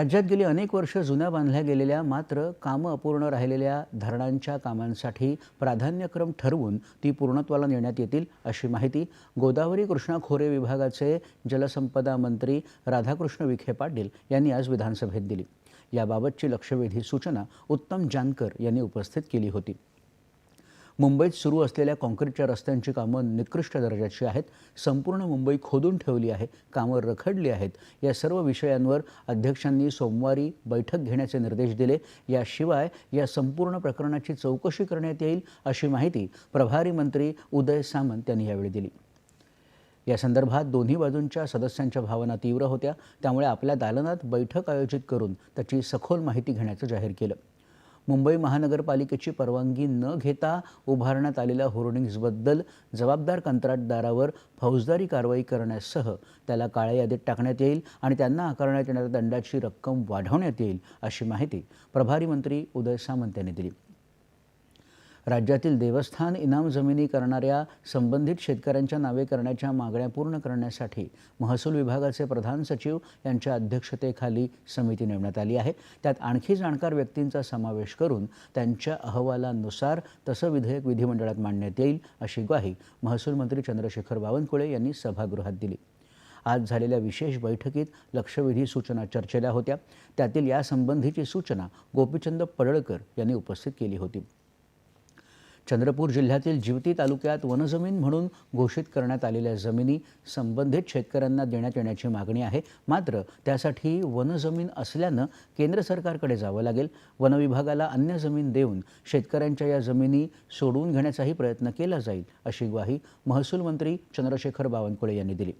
राज्यात गेली अनेक वर्ष जुन्या बांधल्या गेलेल्या मात्र कामं अपूर्ण राहिलेल्या धरणांच्या कामांसाठी प्राधान्यक्रम ठरवून ती पूर्णत्वाला नेण्यात येतील अशी माहिती गोदावरी कृष्णा खोरे विभागाचे जलसंपदा मंत्री राधाकृष्ण विखे पाटील यांनी आज विधानसभेत दिली. याबाबतची लक्षवेधी सूचना उत्तम जानकर यांनी उपस्थित केली होती. मुंबईत सुरू असलेल्या काँक्रीटच्या रस्त्यांची कामं निकृष्ट दर्जाची आहेत. संपूर्ण मुंबई खोदून ठेवली आहे. कामं रखडली आहेत. या सर्व विषयांवर अध्यक्षांनी सोमवारी बैठक घेण्याचे निर्देश दिले. याशिवाय या संपूर्ण प्रकरणाची चौकशी करण्यात येईल अशी माहिती प्रभारी मंत्री उदय सामंत यांनी यावेळी दिली. या संदर्भात दोन्ही बाजूंच्या सदस्यांच्या भावना तीव्र होत्या. त्यामुळे आपल्या दालनात बैठक आयोजित करून त्याची सखोल माहिती घेण्याचं जाहीर केलं. मुंबई महानगरपालिकेची परवानगी न घेता उभारण्यात आलेल्या होर्डिंग्जबद्दल जबाबदार कंत्राटदारावर फौजदारी कारवाई करण्यासह त्याला काळ्या यादीत टाकण्यात येईल आणि त्यांना आकारण्यात येणाऱ्या दंडाची रक्कम वाढवण्यात येईल अशी माहिती प्रभारी मंत्री उदय सामंत यांनी दिली. राज्यातील देवस्थान इनाम जमिनी करणाऱ्या संबंधित शेतकऱ्यांच्या नावे करण्याच्या मागण्या पूर्ण करण्यासाठी महसूल विभागाचे प्रधान सचिव यांच्या अध्यक्षतेखाली समिती नेमण्यात आली आहे. त्यात आणखी जाणकार व्यक्तींचा समावेश करून त्यांच्या अहवालानुसार तसं विधेयक विधिमंडळात मांडण्यात येईल अशी ग्वाही महसूल मंत्री चंद्रशेखर बावनकुळे यांनी सभागृहात दिली. आज झालेल्या विशेष बैठकीत लक्षवेधी सूचना चर्चेल्या होत्या. त्यातील यासंबंधीची सूचना गोपीचंद पडळकर यांनी उपस्थित केली होती. चंद्रपूर जिल्ह्यातील जिवती तालुक्यात वनजमीन म्हणून घोषित करण्यात आलेल्या जमिनी संबंधित शेतकऱ्यांना देण्यात येण्याची मागणी आहे. मात्र त्यासाठी वनजमीन असल्यानं केंद्र सरकारकडे जावं लागेल. वनविभागाला अन्य जमीन देऊन शेतकऱ्यांच्या या जमिनी सोडवून घेण्याचाही प्रयत्न केला जाईल अशी ग्वाही महसूल मंत्री चंद्रशेखर बावनकुळे यांनी दिली.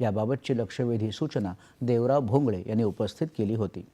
याबाबतची लक्षवेधी सूचना देवराव भोंगळे यांनी उपस्थित केली होती.